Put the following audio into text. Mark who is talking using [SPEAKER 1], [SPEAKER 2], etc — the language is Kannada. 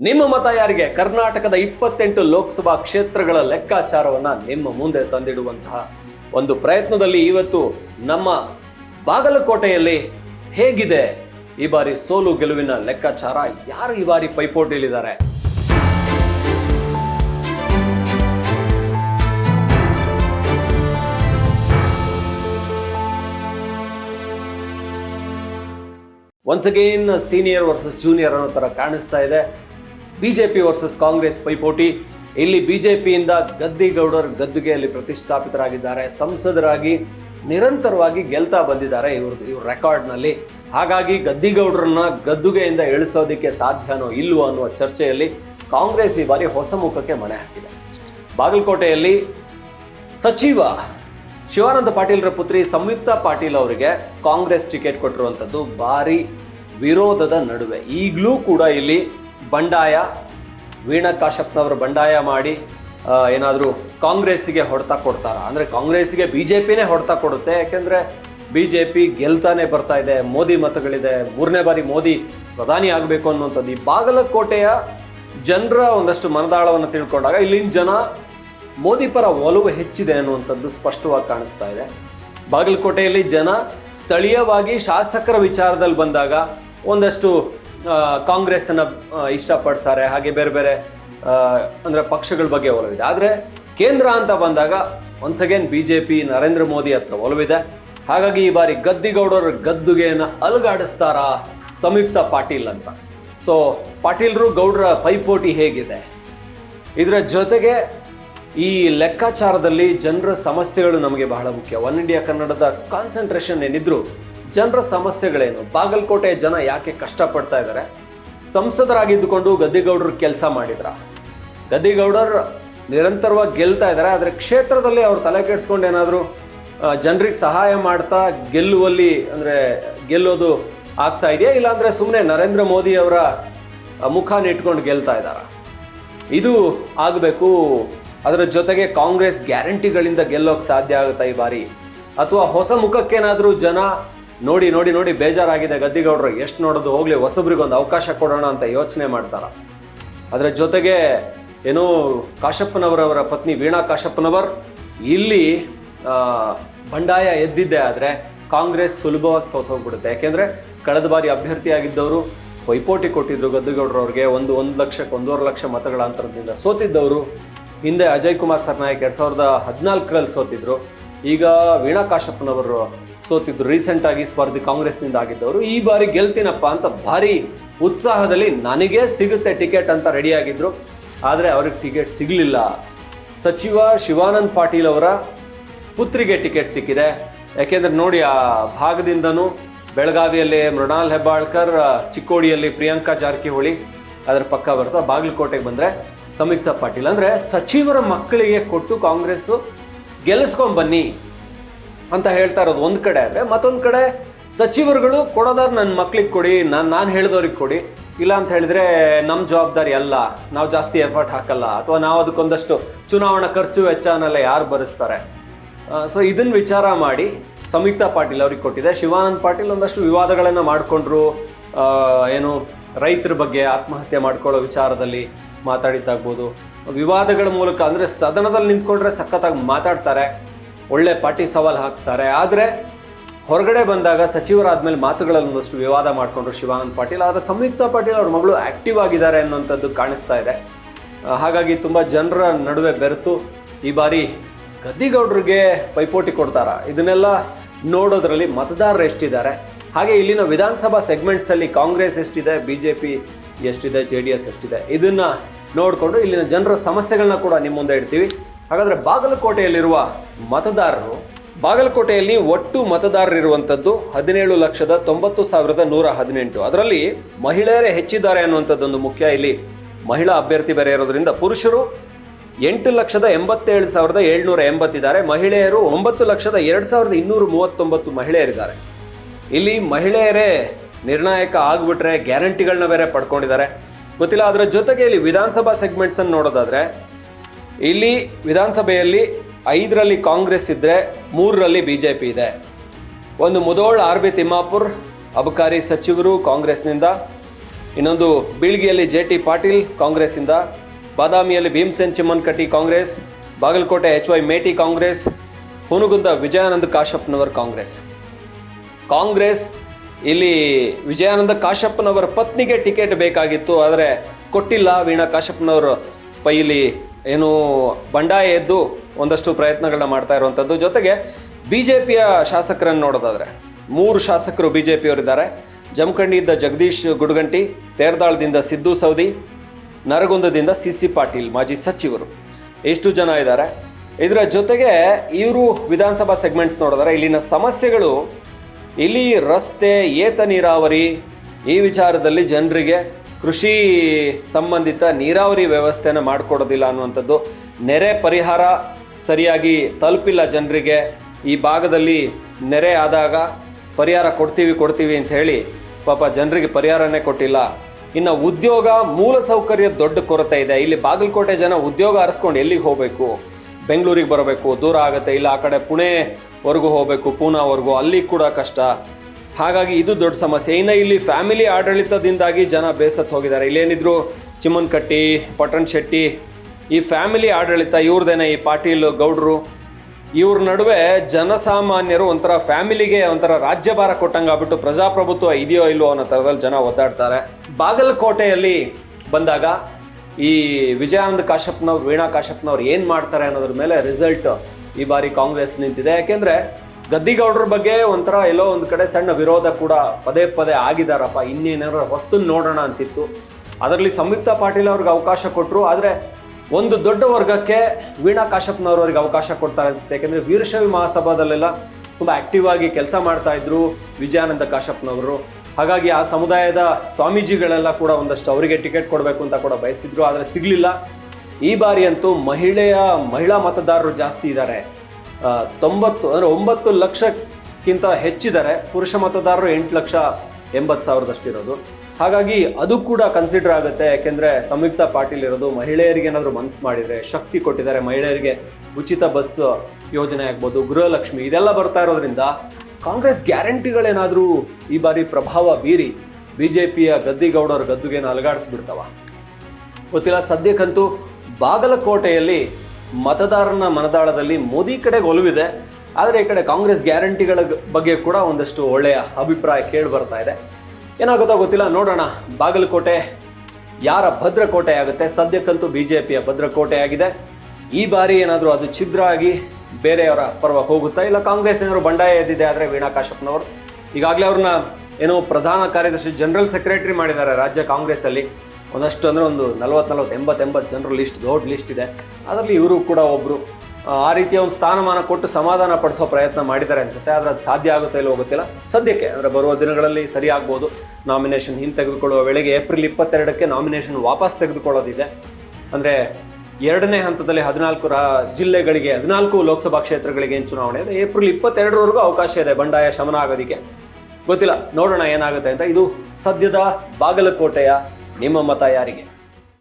[SPEAKER 1] ನಿಮ್ಮ ಮತ ಯಾರಿಗೆ? ಕರ್ನಾಟಕದ ಇಪ್ಪತ್ತೆಂಟು ಲೋಕಸಭಾ ಕ್ಷೇತ್ರಗಳ ಲೆಕ್ಕಾಚಾರವನ್ನ ನಿಮ್ಮ ಮುಂದೆ ತಂದಿಡುವಂತಹ ಒಂದು ಪ್ರಯತ್ನದಲ್ಲಿ ಇವತ್ತು ನಮ್ಮ ಬಾಗಲಕೋಟೆಯಲ್ಲಿ ಹೇಗಿದೆ? ಈ ಬಾರಿ ಸೋಲು ಗೆಲುವಿನ ಲೆಕ್ಕಾಚಾರ, ಯಾರು ಈ ಬಾರಿ ಪೈಪೋಟಿಲಿದ್ದಾರೆ once again senior versus junior ಅನ್ನೋ ಥರ ಕಾಣಿಸ್ತಾ ಇದೆ. ಬಿಜೆಪಿ ವರ್ಸಸ್ ಕಾಂಗ್ರೆಸ್ ಪೈಪೋಟಿ. ಇಲ್ಲಿ ಬಿಜೆಪಿಯಿಂದ ಗದ್ದಿಗೌಡರ್ ಗದ್ದುಗೆಯಲ್ಲಿ ಪ್ರತಿಷ್ಠಾಪಿತರಾಗಿದ್ದಾರೆ. ಸಂಸದರಾಗಿ ನಿರಂತರವಾಗಿ ಗೆಲ್ತಾ ಬಂದಿದ್ದಾರೆ ಇವ್ರ ಇವ್ರ ರೆಕಾರ್ಡ್ನಲ್ಲಿ. ಹಾಗಾಗಿ ಗದ್ದಿಗೌಡರನ್ನ ಗದ್ದುಗೆಯಿಂದ ಇಳಿಸೋದಕ್ಕೆ ಸಾಧ್ಯನೋ ಇಲ್ಲವೋ ಅನ್ನುವ ಚರ್ಚೆಯಲ್ಲಿ ಕಾಂಗ್ರೆಸ್ ಈ ಬಾರಿ ಹೊಸ ಮುಖಕ್ಕೆ ಮಣೆ ಹಾಕಿದೆ. ಬಾಗಲಕೋಟೆಯಲ್ಲಿ ಸಚಿವ ಶಿವಾನಂದ ಪಾಟೀಲ್ರ ಪುತ್ರಿ ಸಂಯುಕ್ತ ಪಾಟೀಲ್ ಅವರಿಗೆ ಕಾಂಗ್ರೆಸ್ ಟಿಕೆಟ್ ಕೊಟ್ಟಿರುವಂಥದ್ದು ಭಾರಿ ವಿರೋಧದ ನಡುವೆ. ಈಗಲೂ ಕೂಡ ಇಲ್ಲಿ ಬಂಡಾಯ, ವೀಣಾ ಕಾಶ್ಯಪ್ನವರು ಬಂಡಾಯ ಮಾಡಿ ಏನಾದರೂ ಕಾಂಗ್ರೆಸ್ಸಿಗೆ ಹೊಡೆತ ಕೊಡ್ತಾರ? ಅಂದರೆ ಕಾಂಗ್ರೆಸ್ಸಿಗೆ ಬಿ ಜೆ ಪಿನೇ ಹೊಡೆತ ಕೊಡುತ್ತೆ. ಯಾಕೆಂದರೆ ಬಿ ಜೆ ಪಿ ಗೆಲ್ತಾನೆ ಬರ್ತಾ ಇದೆ. ಮೋದಿ ಮತಗಳಿದೆ. ಮೂರನೇ ಬಾರಿ ಮೋದಿ ಪ್ರಧಾನಿ ಆಗಬೇಕು ಅನ್ನುವಂಥದ್ದು. ಈ ಬಾಗಲಕೋಟೆಯ ಜನರ ಒಂದಷ್ಟು ಮನದಾಳವನ್ನು ತಿಳ್ಕೊಂಡಾಗ ಇಲ್ಲಿನ ಜನ ಮೋದಿ ಪರ ಒಲವು ಹೆಚ್ಚಿದೆ ಅನ್ನುವಂಥದ್ದು ಸ್ಪಷ್ಟವಾಗಿ ಕಾಣಿಸ್ತಾ ಇದೆ. ಬಾಗಲಕೋಟೆಯಲ್ಲಿ ಜನ ಸ್ಥಳೀಯವಾಗಿ ಶಾಸಕರ ವಿಚಾರದಲ್ಲಿ ಬಂದಾಗ ಒಂದಷ್ಟು ಕಾಂಗ್ರೆಸ್ಸನ್ನ ಇಷ್ಟಪಡ್ತಾರೆ. ಹಾಗೆ ಬೇರೆ ಬೇರೆ ಅಂದ್ರೆ ಪಕ್ಷಗಳ ಬಗ್ಗೆ ಒಲವಿದೆ. ಆದರೆ ಕೇಂದ್ರ ಅಂತ ಬಂದಾಗ once again B J P Narendra Modi ಹತ್ರ ಒಲವಿದೆ. ಹಾಗಾಗಿ ಈ ಬಾರಿ ಗದ್ದಿಗೌಡರ ಗದ್ದುಗೆಯನ್ನು ಅಲುಗಾಡಿಸ್ತಾರ ಸಂಯುಕ್ತ ಪಾಟೀಲ್ ಅಂತ. ಸೊ ಪಾಟೀಲ್ರು ಗೌಡರ ಪೈಪೋಟಿ ಹೇಗಿದೆ? ಇದರ ಜೊತೆಗೆ ಈ ಲೆಕ್ಕಾಚಾರದಲ್ಲಿ ಜನರ ಸಮಸ್ಯೆಗಳು ನಮಗೆ ಬಹಳ ಮುಖ್ಯ. ಒನ್ ಇಂಡಿಯಾ ಕನ್ನಡದ ಕಾನ್ಸಂಟ್ರೇಷನ್ ಏನಿದ್ರು ಜನರ ಸಮಸ್ಯೆಗಳೇನು? ಬಾಗಲಕೋಟೆ ಜನ ಯಾಕೆ ಕಷ್ಟಪಡ್ತಾ ಇದ್ದಾರೆ? ಸಂಸದರಾಗಿದ್ದುಕೊಂಡು ಗದ್ದಿಗೌಡರು ಕೆಲಸ ಮಾಡಿದ್ರ? ಗದ್ದಿಗೌಡರು ನಿರಂತರವಾಗಿ ಗೆಲ್ತಾ ಇದ್ದಾರೆ, ಆದರೆ ಕ್ಷೇತ್ರದಲ್ಲಿ ಅವ್ರು ತಲೆ ಕೆಡಿಸ್ಕೊಂಡು ಏನಾದರೂ ಜನರಿಗೆ ಸಹಾಯ ಮಾಡ್ತಾ ಗೆಲ್ಲುವಲ್ಲಿ, ಅಂದರೆ ಗೆಲ್ಲೋದು ಆಗ್ತಾ ಇದೆಯಾ? ಇಲ್ಲಾಂದರೆ ಸುಮ್ಮನೆ ನರೇಂದ್ರ ಮೋದಿ ಅವರ ಮುಖ ಇಟ್ಕೊಂಡು ಗೆಲ್ತಾ ಇದ್ದಾರೆ? ಇದು ಆಗಬೇಕು. ಅದರ ಜೊತೆಗೆ ಕಾಂಗ್ರೆಸ್ ಗ್ಯಾರಂಟಿಗಳಿಂದ ಗೆಲ್ಲೋಕೆ ಸಾಧ್ಯ ಆಗುತ್ತಾ ಈ ಬಾರಿ? ಅಥವಾ ಹೊಸ ಮುಖಕ್ಕೇನಾದರೂ ಜನ ನೋಡಿ ನೋಡಿ ನೋಡಿ, ಬೇಜಾರಾಗಿದೆ ಗದ್ದಿಗೌಡರು. ಎಷ್ಟು ನೋಡೋದು, ಹೋಗ್ಲಿ, ಹೊಸಬ್ರಿಗೊಂದು ಅವಕಾಶ ಕೊಡೋಣ ಅಂತ ಯೋಚನೆ ಮಾಡ್ತಾರ. ಅದರ ಜೊತೆಗೆ ಏನು ಕಾಶಪ್ಪನವರವರ ಪತ್ನಿ ವೀಣಾ ಕಾಶಪ್ಪನವರ್, ಇಲ್ಲಿ ಬಂಡಾಯ ಎದ್ದಿದ್ದೆ ಆದರೆ ಕಾಂಗ್ರೆಸ್ ಸುಲಭವಾಗಿ ಸೋತ್ ಹೋಗ್ಬಿಡುತ್ತೆ. ಯಾಕೆಂದ್ರೆ ಕಳೆದ ಬಾರಿ ಅಭ್ಯರ್ಥಿಯಾಗಿದ್ದವರು ಪೈಪೋಟಿ ಕೊಟ್ಟಿದ್ರು ಗದ್ದುಗೌಡರವ್ರಿಗೆ ಒಂದು ಒಂದು ಲಕ್ಷಕ್ಕೆ ಒಂದೂವರೆ ಲಕ್ಷ ಮತಗಳ ಅಂತರದಿಂದ ಸೋತಿದ್ದವರು. ಹಿಂದೆ ಅಜಯ್ ಕುಮಾರ್ ಸರ್ನಾಯಕ್ ಎರಡು ಸಾವಿರದ ಹದಿನಾಲ್ಕರಲ್ಲಿ ಸೋತಿದ್ರು. ಈಗ ವೀಣಾ ಕಾಶಪ್ಪನವರು ಸೋತಿದ್ರು. ರೀಸೆಂಟ್ ಆಗಿ ಸ್ಪರ್ಧಿ ಕಾಂಗ್ರೆಸ್ನಿಂದ ಆಗಿದ್ದವರು. ಈ ಬಾರಿ ಗೆಲ್ತೀನಪ್ಪ ಅಂತ ಭಾರಿ ಉತ್ಸಾಹದಲ್ಲಿ ನನಗೆ ಸಿಗುತ್ತೆ ಟಿಕೆಟ್ ಅಂತ ರೆಡಿ ಆಗಿದ್ರು. ಆದರೆ ಅವ್ರಿಗೆ ಟಿಕೆಟ್ ಸಿಗಲಿಲ್ಲ. ಸಚಿವ ಶಿವಾನಂದ್ ಪಾಟೀಲ್ ಅವರ ಪುತ್ರಿಗೆ ಟಿಕೆಟ್ ಸಿಕ್ಕಿದೆ. ಯಾಕೆಂದ್ರೆ ನೋಡಿ, ಆ ಭಾಗದಿಂದನೂ ಬೆಳಗಾವಿಯಲ್ಲಿ ಮೃಣಾಲ್ ಹೆಬ್ಬಾಳ್ಕರ್ ಚಿಕ್ಕೋಡಿಯಲ್ಲಿ ಪ್ರಿಯಾಂಕಾ ಜಾರಕಿಹೊಳಿ ಅದರ ಪಕ್ಕ ಬರ್ತಾ ಬಾಗಲಕೋಟೆಗೆ ಬಂದರೆ ಸಂಯುಕ್ತ ಪಾಟೀಲ್. ಅಂದರೆ ಸಚಿವರ ಮಕ್ಕಳಿಗೆ ಕೊಟ್ಟು ಕಾಂಗ್ರೆಸ್ಸು ಗೆಲ್ಲಿಸ್ಕೊಂಡ್ ಬನ್ನಿ. ಅಂತ ಹೇಳ್ತಾ ಇರೋದು ಒಂದು ಕಡೆ ಆದ್ರೆ ಮತ್ತೊಂದು ಕಡೆ ಸಚಿವರುಗಳು ಕೊಡೋದಾರ್ ನನ್ನ ಮಕ್ಳಿಗೆ ಕೊಡಿ, ನಾನು ನಾನು ಹೇಳಿದವ್ರಿಗೆ ಕೊಡಿ. ಇಲ್ಲ ಅಂತ ಹೇಳಿದ್ರೆ ನಮ್ಮ ಜವಾಬ್ದಾರಿ ಅಲ್ಲ, ನಾವು ಜಾಸ್ತಿ ಎಫರ್ಟ್ ಹಾಕಲ್ಲ. ಅಥವಾ ನಾವು ಅದಕ್ಕೊಂದಷ್ಟು ಚುನಾವಣಾ ಖರ್ಚು ವೆಚ್ಚನೆಲ್ಲ ಯಾರು ಭರಿಸ್ತಾರೆ? ಸೊ ಇದನ್ನ ವಿಚಾರ ಮಾಡಿ ಸಂಯುಕ್ತಾ ಪಾಟೀಲ್ ಅವ್ರಿಗೆ ಕೊಟ್ಟಿದೆ. ಶಿವಾನಂದ್ ಪಾಟೀಲ್ ಒಂದಷ್ಟು ವಿವಾದಗಳನ್ನು ಮಾಡಿಕೊಂಡ್ರು. ಏನು ರೈತರ ಬಗ್ಗೆ ಆತ್ಮಹತ್ಯೆ ಮಾಡ್ಕೊಳ್ಳೋ ವಿಚಾರದಲ್ಲಿ ಮಾತಾಡಿದ್ದಾಗ್ಬೋದು. ವಿವಾದಗಳ ಮೂಲಕ ಅಂದರೆ ಸದನದಲ್ಲಿ ನಿಂತ್ಕೊಂಡ್ರೆ ಸಖತ್ತಾಗಿ ಮಾತಾಡ್ತಾರೆ. ಒಳ್ಳೆ ಪಾಟಿ ಸವಾಲ್ ಹಾಕ್ತಾರೆ. ಆದರೆ ಹೊರಗಡೆ ಬಂದಾಗ ಸಚಿವರಾದ್ಮೇಲೆ ಮಾತುಗಳಲ್ಲಿ ಒಂದಷ್ಟು ವಿವಾದ ಮಾಡಿಕೊಂಡ್ರು ಶಿವಾನಂದ್ ಪಾಟೀಲ್. ಆದರೆ ಸಂಯುಕ್ತ ಪಾಟೀಲ್ ಅವ್ರ ಮಗಳು ಆಕ್ಟಿವ್ ಆಗಿದ್ದಾರೆ ಅನ್ನೋಂಥದ್ದು ಕಾಣಿಸ್ತಾ ಇದೆ. ಹಾಗಾಗಿ ತುಂಬ ಜನರ ನಡುವೆ ಬೆರೆತು ಈ ಬಾರಿ ಗದ್ದಿಗೌಡರಿಗೆ ಪೈಪೋಟಿ ಕೊಡ್ತಾರ? ಇದನ್ನೆಲ್ಲ ನೋಡೋದ್ರಲ್ಲಿ ಮತದಾರರು ಎಷ್ಟಿದ್ದಾರೆ? ಹಾಗೆ ಇಲ್ಲಿನ ವಿಧಾನಸಭಾ ಸೆಗ್ಮೆಂಟ್ಸ್ ಅಲ್ಲಿ ಕಾಂಗ್ರೆಸ್ ಎಷ್ಟಿದೆ, ಬಿಜೆಪಿ ಎಷ್ಟಿದೆ ಜೆ ಡಿ ಎಸ್ ಎಷ್ಟಿದೆ, ಇದನ್ನ ನೋಡಿಕೊಂಡು ಇಲ್ಲಿನ ಜನರ ಸಮಸ್ಯೆಗಳನ್ನ ಕೂಡ ನಿಮ್ಮ ಮುಂದೆ ಇಡ್ತೀವಿ. ಹಾಗಾದ್ರೆ ಬಾಗಲಕೋಟೆಯಲ್ಲಿರುವ ಮತದಾರರು, ಬಾಗಲಕೋಟೆಯಲ್ಲಿ ಒಟ್ಟು ಮತದಾರರಿರುವಂಥದ್ದು ಹದಿನೇಳು ಲಕ್ಷದ ತೊಂಬತ್ತು ಸಾವಿರದ ನೂರ ಹದಿನೆಂಟು. ಅದರಲ್ಲಿ ಮಹಿಳೆಯರೇ ಹೆಚ್ಚಿದ್ದಾರೆ ಅನ್ನುವಂಥದ್ದೊಂದು ಮುಖ್ಯ. ಇಲ್ಲಿ ಮಹಿಳಾ ಅಭ್ಯರ್ಥಿ ಬೇರೆ ಇರೋದ್ರಿಂದ ಪುರುಷರು ಎಂಟು ಲಕ್ಷದ ಎಂಬತ್ತೇಳು ಸಾವಿರದ ಏಳ್ನೂರ ಎಂಬತ್ತಿದ್ದಾರೆ. ಮಹಿಳೆಯರು ಒಂಬತ್ತು ಲಕ್ಷದ ಎರಡು ಸಾವಿರದ ಇನ್ನೂರ ಮೂವತ್ತೊಂಬತ್ತು ಮಹಿಳೆಯರಿದ್ದಾರೆ. ಇಲ್ಲಿ ಮಹಿಳೆಯರೇ ನಿರ್ಣಾಯಕ ಆಗ್ಬಿಟ್ರೆ ಗ್ಯಾರಂಟಿಗಳನ್ನ ಬೇರೆ ಪಡ್ಕೊಂಡಿದ್ದಾರೆ. ಗೊತ್ತಿಲ್ಲ, ಅದರ ಜೊತೆಗೆ ಇಲ್ಲಿ ವಿಧಾನಸಭಾ ಸೆಗ್ಮೆಂಟ್ಸ್ ಅನ್ನು ನೋಡೋದಾದ್ರೆ ಇಲ್ಲಿ ವಿಧಾನಸಭೆಯಲ್ಲಿ ಐದರಲ್ಲಿ ಕಾಂಗ್ರೆಸ್ ಇದ್ದರೆ ಮೂರರಲ್ಲಿ ಬಿ ಜೆ ಪಿ ಇದೆ. ಒಂದು ಮುದೋಳ್ ಆರ್ ಬಿ ತಿಮ್ಮಾಪುರ್, ಅಬಕಾರಿ ಸಚಿವರು ಕಾಂಗ್ರೆಸ್ನಿಂದ, ಇನ್ನೊಂದು ಬೀಳ್ಗಿಯಲ್ಲಿ ಜೆ ಟಿ ಪಾಟೀಲ್ ಕಾಂಗ್ರೆಸ್ಸಿಂದ ಬಾದಾಮಿಯಲ್ಲಿ ಭೀಮಸೇನ್ ಚಿಮ್ಮನ್ಕಟ್ಟಿ ಕಾಂಗ್ರೆಸ್, ಬಾಗಲಕೋಟೆ ಎಚ್ ವೈ ಮೇಟಿ ಕಾಂಗ್ರೆಸ್ ಹುನಗುಂದ ವಿಜಯಾನಂದ ಕಾಶಪ್ಪನವರ್ ಕಾಂಗ್ರೆಸ್. ಕಾಂಗ್ರೆಸ್ ಇಲ್ಲಿ ವಿಜಯಾನಂದ ಕಾಶಪ್ಪನವರ ಪತ್ನಿಗೆ ಟಿಕೆಟ್ ಬೇಕಾಗಿತ್ತು, ಆದರೆ ಕೊಟ್ಟಿಲ್ಲ. ವೀಣಾ ಕಾಶಪ್ಪನವರು ಪೈಲಿ ಏನು ಬಂಡಾಯ ಎದ್ದು ಒಂದಷ್ಟು ಪ್ರಯತ್ನಗಳನ್ನ ಮಾಡ್ತಾ ಇರುವಂಥದ್ದು. ಜೊತೆಗೆ ಬಿ ಜೆ ಪಿಯ ಶಾಸಕರನ್ನು ನೋಡೋದಾದರೆ, ಮೂರು ಶಾಸಕರು ಬಿ ಜೆ ಪಿಯವರಿದ್ದಾರೆ ಜಮಖಂಡಿಯಿಂದ ಜಗದೀಶ್ ಗುಡಗಂಟಿ, ತೇರ್ದಾಳದಿಂದ ಸಿದ್ದು ಸೌದಿ, ನರಗುಂದದಿಂದ ಸಿ ಸಿ ಪಾಟೀಲ್ ಮಾಜಿ ಸಚಿವರು. ಎಷ್ಟು ಜನ ಇದ್ದಾರೆ. ಇದರ ಜೊತೆಗೆ ಇವರು ವಿಧಾನಸಭಾ ಸೆಗ್ಮೆಂಟ್ಸ್ ನೋಡಿದ್ರೆ ಇಲ್ಲಿನ ಸಮಸ್ಯೆಗಳು, ಇಲ್ಲಿ ರಸ್ತೆ, ಏತ ನೀರಾವರಿ, ಈ ವಿಚಾರದಲ್ಲಿ ಜನರಿಗೆ ಕೃಷಿ ಸಂಬಂಧಿತ ನೀರಾವರಿ ವ್ಯವಸ್ಥೆನ ಮಾಡಿಕೊಡೋದಿಲ್ಲ ಅನ್ನುವಂಥದ್ದು ನೆರೆ ಪರಿಹಾರ ಸರಿಯಾಗಿ ತಲುಪಿಲ್ಲ ಜನರಿಗೆ. ಈ ಭಾಗದಲ್ಲಿ ನೆರೆ ಆದಾಗ ಪರಿಹಾರ ಕೊಡ್ತೀವಿ ಕೊಡ್ತೀವಿ ಅಂತ ಹೇಳಿ ಪಾಪ ಜನರಿಗೆ ಪರಿಹಾರನೇ ಕೊಟ್ಟಿಲ್ಲ. ಇನ್ನು ಉದ್ಯೋಗ ಮೂಲ ಸೌಕರ್ಯ ದೊಡ್ಡ ಕೊರತೆ ಇದೆ. ಇಲ್ಲಿ ಬಾಗಲಕೋಟೆ ಜನ ಉದ್ಯೋಗ ಅರಸ್ಕೊಂಡು ಎಲ್ಲಿಗೆ ಹೋಗಬೇಕು? ಬೆಂಗಳೂರಿಗೆ ಬರಬೇಕು, ದೂರ ಆಗುತ್ತೆ. ಇಲ್ಲ ಆ ಕಡೆ ಪುಣೆವರೆಗೂ ಹೋಗಬೇಕು, ಪೂನಾವರೆಗೂ, ಅಲ್ಲಿ ಕೂಡ ಕಷ್ಟ. ಹಾಗಾಗಿ ಇದು ದೊಡ್ಡ ಸಮಸ್ಯೆ. ಇನ್ನು ಇಲ್ಲಿ ಫ್ಯಾಮಿಲಿ ಆಡಳಿತದಿಂದಾಗಿ ಜನ ಬೇಸತ್ತು ಹೋಗಿದ್ದಾರೆ. ಇಲ್ಲೇನಿದ್ರು ಚಿಮ್ಮನ್ಕಟ್ಟಿ, ಪಟ್ಟಣ್ ಶೆಟ್ಟಿ, ಈ ಫ್ಯಾಮಿಲಿ ಆಡಳಿತ ಇವ್ರದೇನೆ, ಈ ಪಾಟೀಲ್, ಗೌಡ್ರು, ಇವ್ರ ನಡುವೆ ಜನಸಾಮಾನ್ಯರು ಒಂಥರ ಫ್ಯಾಮಿಲಿಗೆ ಒಂಥರ ರಾಜ್ಯಭಾರ ಕೊಟ್ಟಂಗೆ ಆಗ್ಬಿಟ್ಟು ಪ್ರಜಾಪ್ರಭುತ್ವ ಇದೆಯೋ ಇಲ್ವೋ ಅನ್ನೋ ಥರದಲ್ಲಿ ಜನ ಒದ್ದಾಡ್ತಾರೆ. ಬಾಗಲಕೋಟೆಯಲ್ಲಿ ಬಂದಾಗ ಈ ವಿಜಯಾನಂದ ಕಾಶಪ್ಪನವ್ರು ವೀಣಾ ಕಾಶಪ್ಪನವ್ರು ಏನು ಮಾಡ್ತಾರೆ ಅನ್ನೋದ್ರ ಮೇಲೆ ರಿಸಲ್ಟ್ ಈ ಬಾರಿ ಕಾಂಗ್ರೆಸ್ ನಿಂತಿದೆ. ಯಾಕೆಂದ್ರೆ ಗದ್ದಿಗೌಡರ ಬಗ್ಗೆ ಒಂಥರ ಎಲ್ಲೋ ಒಂದು ಕಡೆ ಸಣ್ಣ ವಿರೋಧ ಕೂಡ ಪದೇ ಪದೇ ಆಗಿದಾರಪ್ಪ. ಇನ್ನೇನಾದ್ರು ಹೊಸ್ತು ನೋಡೋಣ ಅಂತಿತ್ತು. ಅದರಲ್ಲಿ ಸಂಯುಕ್ತ ಪಾಟೀಲ್ ಅವ್ರಿಗೆ ಅವಕಾಶ ಕೊಟ್ಟರು ಆದರೆ ಒಂದು ದೊಡ್ಡ ವರ್ಗಕ್ಕೆ ವೀಣಾ ಕಾಶಪ್ಪನವ್ರವ್ರಿಗೆ ಅವಕಾಶ ಕೊಡ್ತಾರೆ ಯಾಕೆಂದರೆ ವೀರಶೈವ ಮಹಾಸಭಾದಲ್ಲೆಲ್ಲ ತುಂಬ ಆಕ್ಟಿವ್ ಆಗಿ ಕೆಲಸ ಮಾಡ್ತಾ ಇದ್ರು ವಿಜಯಾನಂದ ಕಾಶಪ್ಪನವರು ಹಾಗಾಗಿ ಆ ಸಮುದಾಯದ ಸ್ವಾಮೀಜಿಗಳೆಲ್ಲ ಕೂಡ ಒಂದಷ್ಟು ಅವರಿಗೆ ಟಿಕೆಟ್ ಕೊಡಬೇಕು ಅಂತ ಕೂಡ ಬಯಸಿದ್ರು. ಆದರೆ ಸಿಗಲಿಲ್ಲ. ಈ ಬಾರಿ ಅಂತೂ ಮಹಿಳೆಯ ಮಹಿಳಾ ಮತದಾರರು ಜಾಸ್ತಿ ಇದ್ದಾರೆ. ತೊಂಬತ್ತು, ಅಂದರೆ ಒಂಬತ್ತು ಲಕ್ಷಕ್ಕಿಂತ ಹೆಚ್ಚಿದ್ದಾರೆ ಪುರುಷ ಮತದಾರರು ಎಂಟು ಲಕ್ಷ ಎಂಬತ್ತು ಸಾವಿರದಷ್ಟಿರೋದು ಹಾಗಾಗಿ ಅದು ಕೂಡ ಕನ್ಸಿಡರ್ ಆಗುತ್ತೆ, ಯಾಕೆಂದರೆ ಸಂಯುಕ್ತ ಪಾಟೀಲ್ ಇರೋದು, ಮಹಿಳೆಯರಿಗೆ ಏನಾದರೂ ಮನಸ್ಸು ಮಾಡಿದರೆ, ಶಕ್ತಿ ಕೊಟ್ಟಿದ್ದಾರೆ, ಮಹಿಳೆಯರಿಗೆ ಉಚಿತ ಬಸ್ ಯೋಜನೆ ಆಗ್ಬೋದು, ಗೃಹಲಕ್ಷ್ಮಿ, ಇದೆಲ್ಲ ಬರ್ತಾ ಇರೋದ್ರಿಂದ ಕಾಂಗ್ರೆಸ್ ಗ್ಯಾರಂಟಿಗಳೇನಾದರೂ ಈ ಬಾರಿ ಪ್ರಭಾವ ಬೀರಿ ಬಿ ಜೆ ಪಿಯ ಗದ್ದಿಗೌಡರ ಗದ್ದುಗೆನ ಅಲಗಾಡಿಸ್ಬಿಡ್ತಾವ? ಗೊತ್ತಿಲ್ಲ, ಸದ್ಯಕ್ಕಂತೂ ಬಾಗಲಕೋಟೆಯಲ್ಲಿ ಮತದಾರನ ಮನದಾಳದಲ್ಲಿ ಮೋದಿ ಕಡೆಗೆ ಒಲವಿದೆ, ಆದರೆ ಈ ಕಡೆ ಕಾಂಗ್ರೆಸ್ ಗ್ಯಾರಂಟಿಗಳ ಬಗ್ಗೆ ಕೂಡ ಒಂದಷ್ಟು ಒಳ್ಳೆಯ ಅಭಿಪ್ರಾಯ ಕೇಳಿ ಬರ್ತಾ ಇದೆ. ಏನಾಗುತ್ತೋ ಗೊತ್ತಿಲ್ಲ, ನೋಡೋಣ. ಬಾಗಲಕೋಟೆ, ಯಾರ ಭದ್ರಕೋಟೆ ಆಗುತ್ತೆ? ಸದ್ಯಕ್ಕಂತೂ ಬಿ ಜೆ ಪಿಯ ಭದ್ರಕೋಟೆ ಆಗಿದೆ. ಈ ಬಾರಿ ಏನಾದರೂ ಅದು ಛಿದ್ರ ಆಗಿ ಬೇರೆಯವರ ಪರ್ವ ಹೋಗುತ್ತಾ ಇಲ್ಲ? ಕಾಂಗ್ರೆಸ್ ಏನಾದ್ರು ಬಂಡಾಯ ಎದ್ದಿದೆ ಆದರೆ ವೀಣಾ ಕಾಶಪ್ಪನವರು ಈಗಾಗಲೇ ಅವ್ರನ್ನ ಏನೋ ಪ್ರಧಾನ ಕಾರ್ಯದರ್ಶಿ, ಜನರಲ್ ಸೆಕ್ರೆಟರಿ ಮಾಡಿದ್ದಾರೆ ರಾಜ್ಯ ಕಾಂಗ್ರೆಸ್ಸಲ್ಲಿ. ಒಂದಷ್ಟು ಅಂದರೆ ಒಂದು ನಲ್ವತ್ತು ನಲ್ವತ್ತು, ಎಂಬತ್ತು ಎಂಬತ್ತು ಜನರ ಲಿಸ್ಟ್ ದೊಡ್ಡ ಲಿಸ್ಟ್ ಇದೆ. ಅದರಲ್ಲಿ ಇವರು ಕೂಡ ಒಬ್ಬರು ಆ ರೀತಿಯ ಒಂದು ಸ್ಥಾನಮಾನ ಕೊಟ್ಟು ಸಮಾಧಾನ ಪಡಿಸೋ ಪ್ರಯತ್ನ ಮಾಡಿದ್ದಾರೆ ಅನಿಸುತ್ತೆ. ಆದರೆ ಅದು ಸಾಧ್ಯ ಆಗುತ್ತೆ ಇಲ್ಲವೋ ಗೊತ್ತಿಲ್ಲ. ಸದ್ಯಕ್ಕೆ, ಅಂದರೆ ಬರುವ ದಿನಗಳಲ್ಲಿ ಸರಿ ಆಗ್ಬೋದು. ನಾಮಿನೇಷನ್ ಹಿಂದೆ ತೆಗೆದುಕೊಳ್ಳುವ ವೇಳೆಗೆ ಏಪ್ರಿಲ್ ಇಪ್ಪತ್ತೆರಡಕ್ಕೆ ನಾಮಿನೇಷನ್ ವಾಪಸ್ ತೆಗೆದುಕೊಳ್ಳೋದಿದೆ. ಅಂದರೆ ಎರಡನೇ ಹಂತದಲ್ಲಿ ಹದಿನಾಲ್ಕು ರಾ, ಜಿಲ್ಲೆಗಳಿಗೆ, ಹದಿನಾಲ್ಕು ಲೋಕಸಭಾ ಕ್ಷೇತ್ರಗಳಿಗೆ ಚುನಾವಣೆ ಇದೆ? ಏಪ್ರಿಲ್ ಇಪ್ಪತ್ತೆರಡರವರೆಗೂ ಅವಕಾಶ ಇದೆ ಬಂಡಾಯ ಶಮನ ಆಗೋದಕ್ಕೆ. ಗೊತ್ತಿಲ್ಲ. ನೋಡೋಣ ಏನಾಗುತ್ತೆ ಅಂತ. ಇದು ಸದ್ಯದ ಬಾಗಲಕೋಟೆಯ ನಿಮ್ಮ ಮತ ಯಾರಿಗೆ?